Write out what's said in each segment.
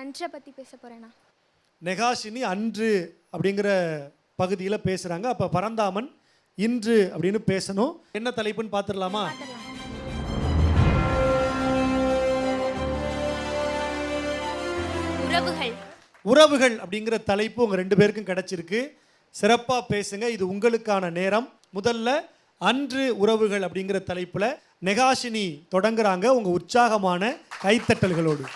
அன்றை பற்றி பேச போகிறேண்ணா நெகாஷினி அன்று அப்படிங்கிற பகுதியில் பேசுகிறாங்க அப்போ பரந்தாமன் இன்று அப்படின்னு பேசணும். என்ன தலைப்புன்னு பார்த்துடலாமா உறவுகள். உறவுகள் அப்படிங்கிற தலைப்பு உங்கள் ரெண்டு பேருக்கும் கிடைச்சிருக்கு. சிறப்பாக பேசுங்க. இது உங்களுக்கான நேரம். முதல்ல அன்று உறவுகள் அப்படிங்கிற தலைப்பில் நெகாஷினி தொடங்குறாங்க. உங்கள் உற்சாகமான கைத்தட்டல்களோடு.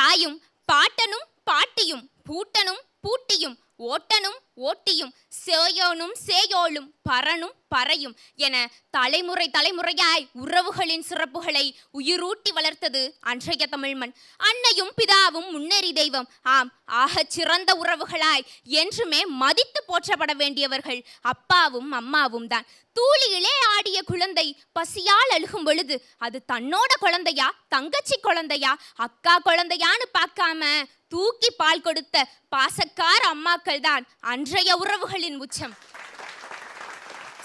தாயும் பாட்டனும் பாட்டியும் பூட்டனும் பூட்டியும் ஓட்டனும் ஓட்டியும் சேயோனும் சேயோளும் பரனும் பறையும் என தலைமுறை தலைமுறையாய் உறவுகளின் சிறப்புகளை உயிரூட்டி வளர்த்தது அன்றைய தமிழ்மண். அன்னையும் பிதாவும் முன்னேறி தெய்வம். ஆம் ஆகச் சிறந்த உறவுகளாய் என்றுமே மதித்து போற்றப்பட வேண்டியவர்கள் அப்பாவும் அம்மாவும் தான். தூளியிலே ஆடிய குழந்தை பசியால் அழுகும் பொழுது அது தன்னோட குழந்தையா தங்கச்சி குழந்தையா அக்கா குழந்தையான்னு பார்க்காம தூக்கி பால் கொடுத்த பாசக்கார அம்மாக்கள் தான் அன்றைய உறவுகளின் உச்சம்.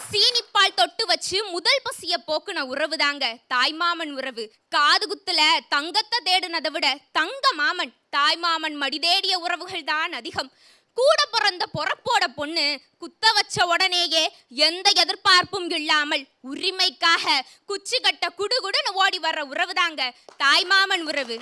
சீனிப்பால் தொட்டு வச்சு முதல் பசிய போக்குன உறவு தாங்க தாய்மாமன் உறவு. காது குத்துல தங்கத்தை தேடுனதை விட தங்க மாமன் தாய்மாமன் மடி தேடிய உறவுகள் தான் அதிகம். கூட பிறந்த பொறப்போட பொண்ணு குத்த வச்ச உடனேயே எந்த எதிர்பார்ப்பும் இல்லாமல் உரிமைக்காக குச்சி கட்ட குடுகுடுன்னு ஓடி வர்ற உறவு தாங்க தாய்மாமன் உறவு.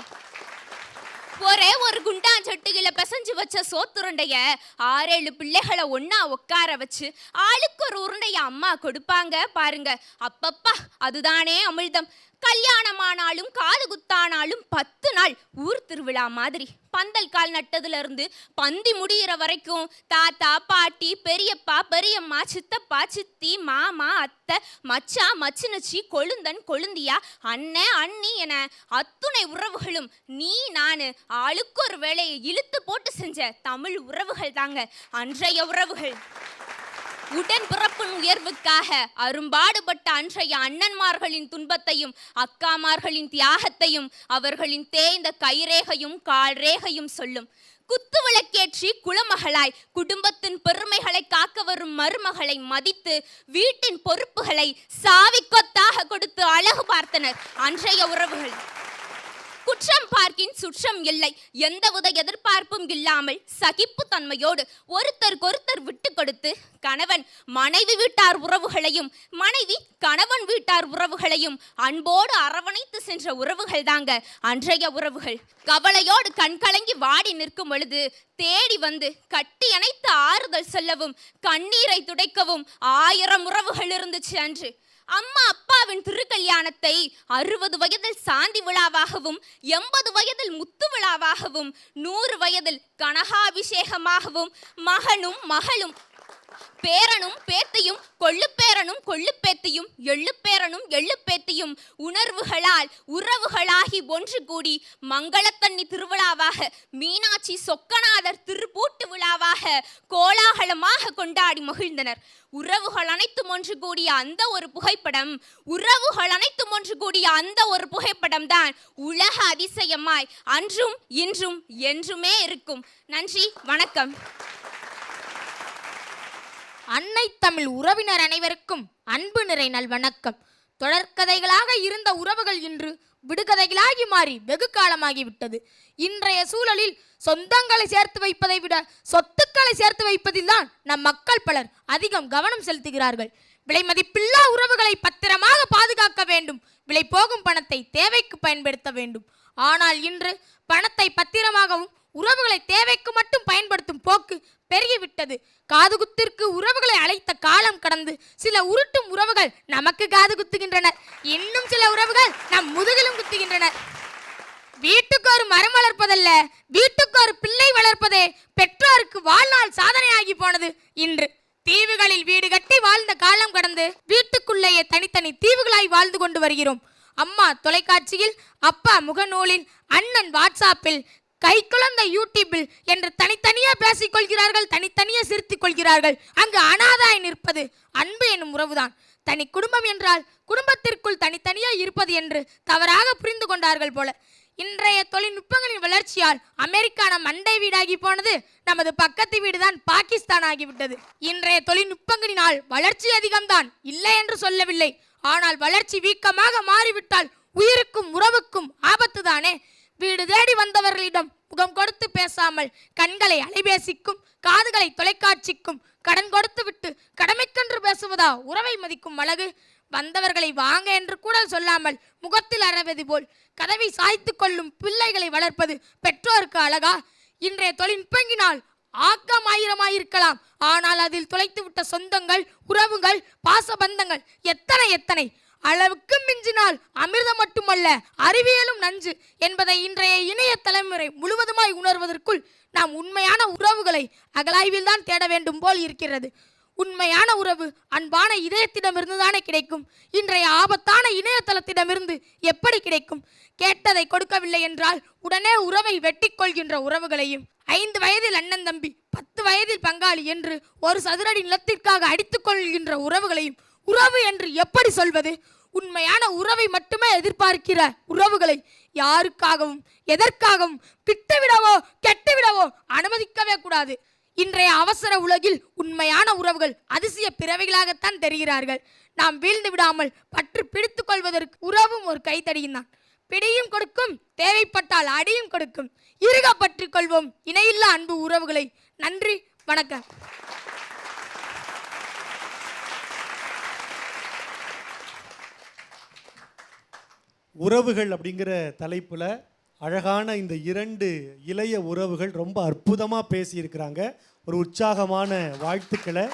ஒரே ஒரு குண்டாஞ்சட்டியில பிசைஞ்சு வச்ச சோத்துருண்டைய ஆறேழு பிள்ளைகளை ஒன்னா உட்கார வச்சு ஆளுக்கு ஒரு உருண்டைய அம்மா கொடுப்பாங்க. பாருங்க. அப்பப்பா அதுதானே அமிழ்தம். கல்யாணமானாலும் காது குத்தானாலும் பத்து நாள் ஊர் திருவிழா மாதிரி. பந்தல் கால் நட்டதுல இருந்து பந்தி முடியிற வரைக்கும் தாத்தா பாட்டி பெரியப்பா பெரியம்மா சித்தப்பா சித்தி மாமா அத்தை மச்சா மச்சினச்சி கொழுந்தன் கொழுந்தியா அண்ணன் அண்ணி என அத்துணை உறவுகளும் நீ நான் ஆளுக்கு ஒரு வேலையை இழுத்து போட்டு செஞ்ச தமிழ் உறவுகள் தாங்க அன்றைய உறவுகள். உடன் பிறப்பின் உயர்வுக்காக அரும்பாடுபட்ட அன்றைய அண்ணன்மார்களின் துன்பத்தையும் அக்காமார்களின் தியாகத்தையும் அவர்களின் தேய்ந்த கைரேகையும் கால்ரேகையும் சொல்லும். குத்து விளக்கேற்றி குலமகளாய் குடும்பத்தின் பெருமைகளை காக்க வரும் மருமகளை மதித்து வீட்டின் பொறுப்புகளை சாவிக்கொத்தாக கொடுத்து அழகு பார்த்தனர். அன்றைய உறவுகள். குற்றம் பார்க்கின் சுற்றம் இல்லை. எந்தவித எதிர்பார்ப்பும் இல்லாமல் சகிப்பு தன்மையோடு ஒருத்தருக்கொருத்தர் விட்டு கொடுத்து கணவன் மனைவி வீட்டார் உறவுகளையும் மனைவி கணவன் வீட்டார் உறவுகளையும் அன்போடு அரவணைத்து சென்ற உறவுகள் தாங்க அன்றைய உறவுகள். கவலையோடு கண்கலங்கி வாடி நிற்கும் பொழுது தேடி வந்து கட்டி அணைத்து ஆறுதல் சொல்லவும் கண்ணீரை துடைக்கவும் ஆயிரம் உறவுகள் இருந்துச்சு அன்று. அம்மா அப்பாவின் திருக்கல்யாணத்தை அறுபது வயதில் சாந்தி விழாவாகவும் எண்பது வயதில் முத்து விழாவாகவும் நூறு வயதில் கனகாபிஷேகமாகவும் மகனும் மகளும் பேரனும் பேத்தையும் கொள்ளுப்பேரனும் கொள்ளுப்பேத்தையும் எள்ளுப்பேரனும் எள்ளுப்பேத்தையும் உணர்வுகளால் உறவுகளாகி ஒன்று கூடி மங்களத்தண்ணி திருவிழாவாக மீனாட்சி சொக்கநாதர் திருப்பூட்டு விழாவாக கோலாகலமாக கொண்டாடி மகிழ்ந்தனர். உறவுகள் அனைத்தும் ஒன்று கூடிய அந்த ஒரு புகைப்படம் உறவுகள் அனைத்தும் ஒன்று கூடிய அந்த ஒரு புகைப்படம் தான் உலக அதிசயமாய் அன்றும் இன்றும் என்றுமே இருக்கும். நன்றி வணக்கம். அன்னை தமிழ் உறவினர் அனைவருக்கும் அன்பு நிறை நல்வணக்கம் தொடர்கதைகளாக இருந்த உறவுகள் இன்று விடுகதைகளாகி மாறி வெகு காலமாகிவிட்டது. இன்றைய சூழலில் சொந்தங்களை சேர்த்து வைப்பதை விட சொத்துக்களை சேர்த்து வைப்பதில்தான் நம் மக்கள் பலர் அதிகம் கவனம் செலுத்துகிறார்கள். விலை மதிப்பில்லா உறவுகளை பத்திரமாக பாதுகாக்க வேண்டும். விலை போகும் பணத்தை தேவைக்கு பயன்படுத்த வேண்டும். ஆனால் இன்று பணத்தை பத்திரமாகவும் உறவுகளை தேவைக்கு மட்டும் பயன்படுத்தும் போக்கு பெருகிவிட்டது. காதுகுத்திற்கு உறவுகளை அழைத்த காலம் கடந்து சில உருட்டும் உறவுகள் நமக்கு காது குத்துகின்றனர் இன்னும் சில உறவுகள் நம் முதுகிலும் குத்துகின்றனர் வீட்டுக்கு ஒரு மரம் வளர்ப்பதல்ல வீட்டுக்கு ஒரு பிள்ளை வளர்ப்பதே பெற்றோருக்கு வாழ்நாள் சாதனையாகி போனது இன்று. தீவுகளில் வீடு கட்டி வாழ்ந்த காலம் கடந்து வீட்டுக்குள்ளேயே தனித்தனி தீவுகளாய் வாழ்ந்து கொண்டு வருகிறோம். அம்மா தொலைக்காட்சியில் அப்பா முகநூலில் அண்ணன் வாட்ஸ்அப்பில் கைக்குழந்தை யூடியூபில் என்று தனித்தனியே பேசிக்கொள்கிறார்கள் தனித்தனியே சிரித்துக் கொள்கிறார்கள் அங்கு அனாதாய் நிற்பது அன்பு என்னும் உறவுதான். தனி குடும்பம் என்றால் குடும்பத்திற்குள் தனித்தனியே இருப்பது என்று தவறாக புரிந்து கொண்டார்கள் போல. இன்றைய தொழில்நுட்பங்களின் வளர்ச்சியால் அமெரிக்கா நம் அண்டை வீடாகி போனது நமது பக்கத்து வீடுதான் பாகிஸ்தான் ஆகிவிட்டது இன்றைய தொழில்நுட்பங்களினால் வளர்ச்சி அதிகம்தான் இல்லை என்று சொல்லவில்லை. ஆனால் வளர்ச்சி வீக்கமாக மாறிவிட்டால் உயிருக்கும் உறவுக்கும் ஆபத்து தானே வீடு தேடி வந்தவர்களிடம் முகம் கொடுத்து பேசாமல் கண்களை அலைபேசிக்கும் காதுகளை தொலைக்காட்சிக்கும் கடன் கொடுத்து விட்டு கடமைக்கென்று பேசுவதா உறவை மதிக்கும் அழகு? வந்தவர்களை வாங்க என்று கூட சொல்லாமல் முகத்தில் அறவது போல் கதவை சாய்த்து கொள்ளும் பிள்ளைகளை வளர்ப்பது பெற்றோருக்கு அழகா? இன்றைய தொழில்நுட்பங்கினால் ஆக்கம் ஆயிரமாயிருக்கலாம். ஆனால் அதில் தொலைத்துவிட்ட சொந்தங்கள் உறவுகள் பாசபந்தங்கள் எத்தனை எத்தனை? அளவுக்கு மிஞ்சினால் அமிர்தம் மட்டுமல்ல அறிவியலும் நஞ்சு என்பதை இன்றைய இணைய தலைமுறை முழுவதுமாய் உணர்வதற்குள் நாம் உண்மையான உறவுகளை அகலாய்வில் தான் தேட வேண்டும் போல் இருக்கிறது. உண்மையான உறவு அன்பான இதயத்திடமிருந்து தானே கிடைக்கும்? இன்றைய ஆபத்தான இணையதளத்திடமிருந்து எப்படி கிடைக்கும்? கேட்டதை கொடுக்கவில்லை என்றால் உடனே உறவை வெட்டி கொள்கின்ற உறவுகளையும் ஐந்து வயதில் அண்ணன் தம்பி பத்து வயதில் பங்காளி என்று ஒரு சதுரடி நிலத்திற்காக அடித்துக்கொள்கின்ற உறவுகளையும் உறவு என்று எப்படி சொல்வது? உண்மையான உறவை மட்டுமே எதிர்பார்க்கிற உறவுகளை யாருக்காகவும் எதற்காகவும் விட்டுவிடவோ கெட்டுவிடவோ அனுமதிக்கவே கூடாது. இன்றைய அவசர உலகில் உண்மையான உறவுகள் அதிசய பிறவைகளாகத்தான் தெரிகிறார்கள். நாம் வீழ்ந்து விடாமல் பற்று பிடித்து கொள்வதற்கு உறவும் ஒரு கைத்தடியும் தான். பிடியும் கொடுக்கும் தேவைப்பட்டால் அடியும் கொடுக்கும். இருக பற்றிக் கொள்வோம். இணையில்லா அன்பு உறவுகளை. நன்றி வணக்கம். உறவுகள் அப்படிங்கிற தலைப்பில் அழகான இந்த இரண்டு இளைய உறவுகள் ரொம்ப அற்புதமாக பேசியிருக்கிறாங்க. ஒரு உற்சாகமான வாழ்த்துக்களை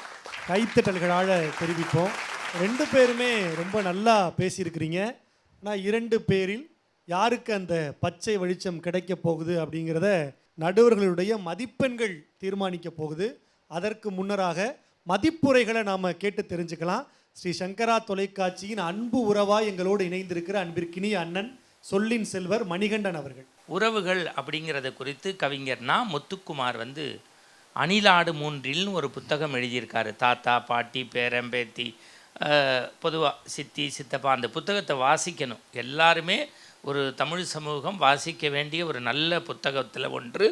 கைத்தட்டல்களால் தெரிவிப்போம். ரெண்டு பேருமே ரொம்ப நல்லா பேசியிருக்கிறீங்க. ஆனால் இரண்டு பேரில் யாருக்கு அந்த பச்சை வெளிச்சம் கிடைக்க போகுது அப்படிங்கிறத நடுவர்களுடைய மதிப்பெண்கள் தீர்மானிக்க போகுது. அதற்கு முன்னராக மதிப்புரைகளை நாம் கேட்டு தெரிஞ்சுக்கலாம். ஸ்ரீ சங்கரா தொலைக்காட்சியின் அன்பு உறவாய் எங்களோடு இணைந்திருக்கிற அன்பிற்கினிய அண்ணன் சொல்லின் செல்வர் மணிகண்டன் அவர்கள். உறவுகள் அப்படிங்கிறத குறித்து கவிஞர் நா. முத்துக்குமார் வந்து அணிலாடு மூன்றில்னு ஒரு புத்தகம் எழுதியிருக்காரு. தாத்தா பாட்டி பேரம்பேத்தி பொதுவாக சித்தி சித்தப்பா அந்த புத்தகத்தை வாசிக்கணும். எல்லாருமே ஒரு தமிழ் சமூகம் வாசிக்க வேண்டிய ஒரு நல்ல புத்தகத்தில் ஒன்று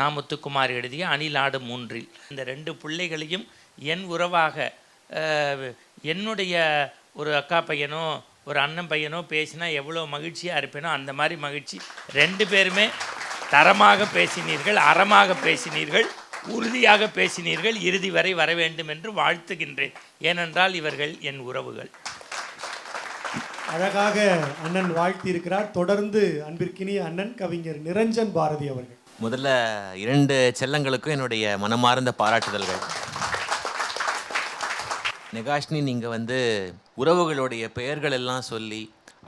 நாமுத்துக்குமார் எழுதிய அணிலாடு மூன்றில். இந்த ரெண்டு பிள்ளைகளையும் என் உறவாக என்னுடைய ஒரு அக்கா பையனோ ஒரு அண்ணன் பையனோ பேசினா எவ்வளோ மகிழ்ச்சியாக இருப்பேனோ அந்த மாதிரி மகிழ்ச்சி. ரெண்டு பேருமே தரமாக பேசினீர்கள் அறமாக பேசினீர்கள் உறுதியாக பேசினீர்கள் இறுதி வரை வர வேண்டும் என்று வாழ்த்துகின்றேன். ஏனென்றால் இவர்கள் என் உறவுகள். அழகாக அண்ணன் வாழ்த்தி இருக்கிறார் தொடர்ந்து அன்பிற்கினிய அண்ணன் கவிஞர் நிரஞ்சன் பாரதி அவர்கள். முதல்ல இரண்டு செல்லங்களுக்கும் என்னுடைய மனமார்ந்த பாராட்டுதல்கள். நெகாஷ்னி நீங்கள் வந்து உறவுகளுடைய பெயர்கள் எல்லாம் சொல்லி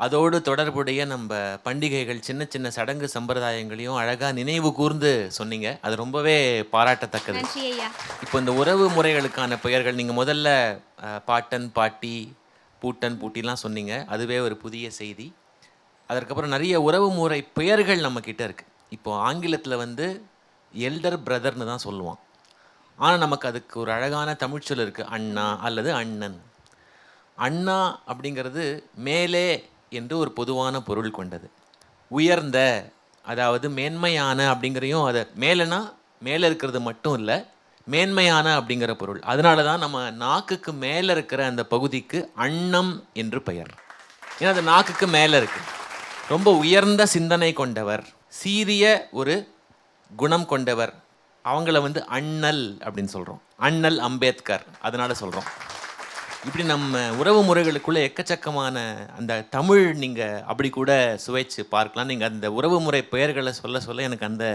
அதோடு தொடர்புடைய நம்ம பண்டிகைகள் சின்ன சின்ன சடங்கு சம்பிரதாயங்களையும் அழகாக நினைவு கூர்ந்து சொன்னீங்க. அது ரொம்பவே பாராட்டத்தக்கது. இப்போ இந்த உறவு முறைகளுக்கான பெயர்கள் நீங்கள் முதல்ல பாட்டன் பாட்டி பூட்டன் பூட்டிலாம் சொன்னீங்க. அதுவே ஒரு புதிய செய்தி. அதற்கப்புறம் நிறைய உறவு முறை பெயர்கள் நம்ம கிட்ட இருக்கு. இப்போ ஆங்கிலத்தில் வந்து எல்டர் பிரதர்னு தான் சொல்லுவான். ஆனால் நமக்கு அதுக்கு ஒரு அழகான தமிழ்ச்சொல் இருக்குது அண்ணா அல்லது அண்ணன். அண்ணா அப்படிங்கிறது மேலே என்று ஒரு பொதுவான பொருள் கொண்டது. உயர்ந்த அதாவது மேன்மையான அப்படிங்கிறையும் அதை மேலேனா மேலே இருக்கிறது மட்டும் இல்லை மேன்மையான அப்படிங்கிற பொருள். அதனால தான் நம்ம நாக்குக்கு மேலே இருக்கிற அந்த பகுதிக்கு அன்னம் என்று பெயர். ஏன்னா அது நாக்குக்கு மேலே இருக்கு. ரொம்ப உயர்ந்த சிந்தனை கொண்டவர் சீரிய ஒரு குணம் கொண்டவர் அவங்கள வந்து அண்ணல் அப்படின்னு சொல்கிறோம் அண்ணல் அம்பேத்கர் அதனால் சொல்கிறோம் இப்படி நம்ம உறவு முறைகளுக்குள்ளே எக்கச்சக்கமான அந்த தமிழ் நீங்கள் அப்படி கூட சுவைச்சு பார்க்கலாம். நீங்கள் அந்த உறவு முறை பெயர்களை சொல்ல சொல்ல எனக்கு அந்த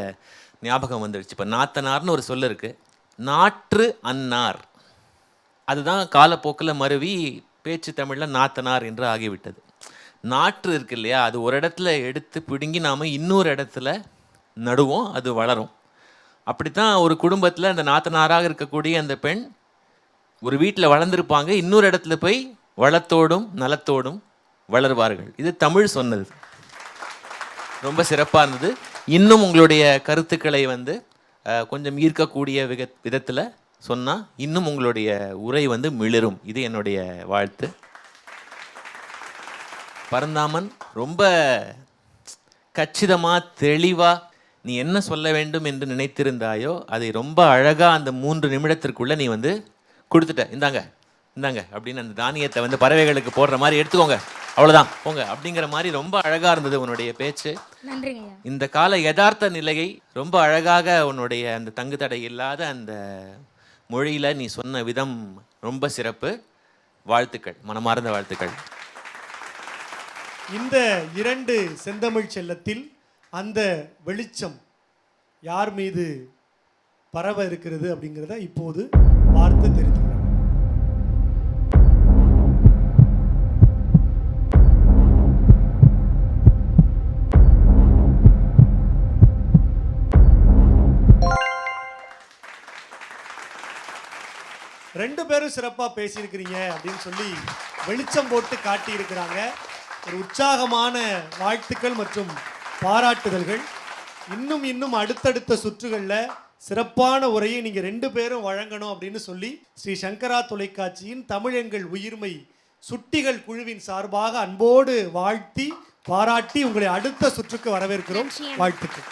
ஞாபகம் வந்துடுச்சு இப்போ நாத்தனார்னு ஒரு சொல் இருக்குது நாற்று அன்னார். அதுதான் காலப்போக்கில் மருவி பேச்சு தமிழில் நாத்தனார் என்று ஆகிவிட்டது. நாற்று இருக்கு இல்லையா? அது ஒரு இடத்துல எடுத்து பிடுங்கி நாம் இன்னொரு இடத்துல நடுவோம் அது வளரும். அப்படித்தான் ஒரு குடும்பத்தில் அந்த நாத்தனாராக இருக்கக்கூடிய அந்த பெண் ஒரு வீட்டில் வளர்ந்துருப்பாங்க. இன்னொரு இடத்துல போய் வளத்தோடும் நலத்தோடும் வளர்வார்கள். இது தமிழ் சொன்னது. ரொம்ப சிறப்பாக இருந்தது. இன்னும் உங்களுடைய கருத்துக்களை வந்து கொஞ்சம் ஈர்க்கக்கூடிய விக விதத்தில் சொன்னால் இன்னும் உங்களுடைய உரை வந்து மிளிரும். இது என்னுடைய வாழ்த்து. பரந்தாமன் ரொம்ப கச்சிதமாக தெளிவாக நீ என்ன சொல்ல வேண்டும் என்று நினைத்திருந்தாயோ அதை ரொம்ப அழகாக அந்த மூன்று நிமிடத்திற்குள்ளே நீ வந்து கொடுத்துட்ட. இந்தாங்க இந்தாங்க அப்படின்னு அந்த தானியத்தை வந்து பறவைகளுக்கு போடுற மாதிரி எடுத்துக்கோங்க. அவ்வளவுதான். போங்க அப்படிங்கிற மாதிரி ரொம்ப அழகா இருந்தது உன்னுடைய பேச்சு. இந்த கால யதார்த்த நிலையை ரொம்ப அழகாக உன்னுடைய அந்த தங்கு தடை இல்லாத அந்த மொழியில நீ சொன்ன விதம் ரொம்ப சிறப்பு. வாழ்த்துக்கள் மனமார்ந்த வாழ்த்துக்கள். இந்த இரண்டு செந்தமிழ் செல்லத்தில் அந்த வெளிச்சம் யார் மீது பரவ இருக்கிறது அப்படிங்கிறத இப்போது பார்த்து தெரிந்து ரெண்டு பேரும் சிறப்பாக பேசியிருக்கிறீங்க அப்படின்னு சொல்லி வெளிச்சம் போட்டு காட்டியிருக்கிறாங்க. ஒரு உற்சாகமான வாழ்த்துக்கள் மற்றும் பாராட்டுதல்கள். இன்னும் இன்னும் அடுத்தடுத்த சுற்றுகளில் சிறப்பான உரையை நீங்கள் ரெண்டு பேரும் வழங்கணும் அப்படின்னு சொல்லி ஸ்ரீ சங்கரா தொலைக்காட்சியின் தமிழ் எங்கள் உயிர்மை சுட்டிகள் குழுவின் சார்பாக அன்போடு வாழ்த்தி பாராட்டி உங்களை அடுத்த சுற்றுக்கு வரவேற்கிறோம். வாழ்த்துக்கள்.